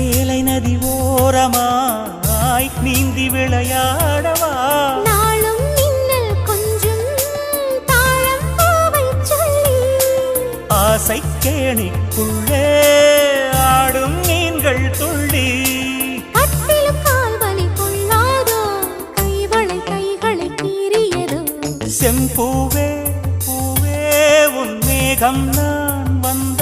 சேலை நதி ஓரமாய் நீந்தி விளையாடவா? நாளும் மின்னல் கொஞ்சும் ஆசை கேணிக்குள்ளே ஆடும் மீன்கள் துள்ளி. செம்பூவே பூவே உன் மேகம் நான் உண்டோ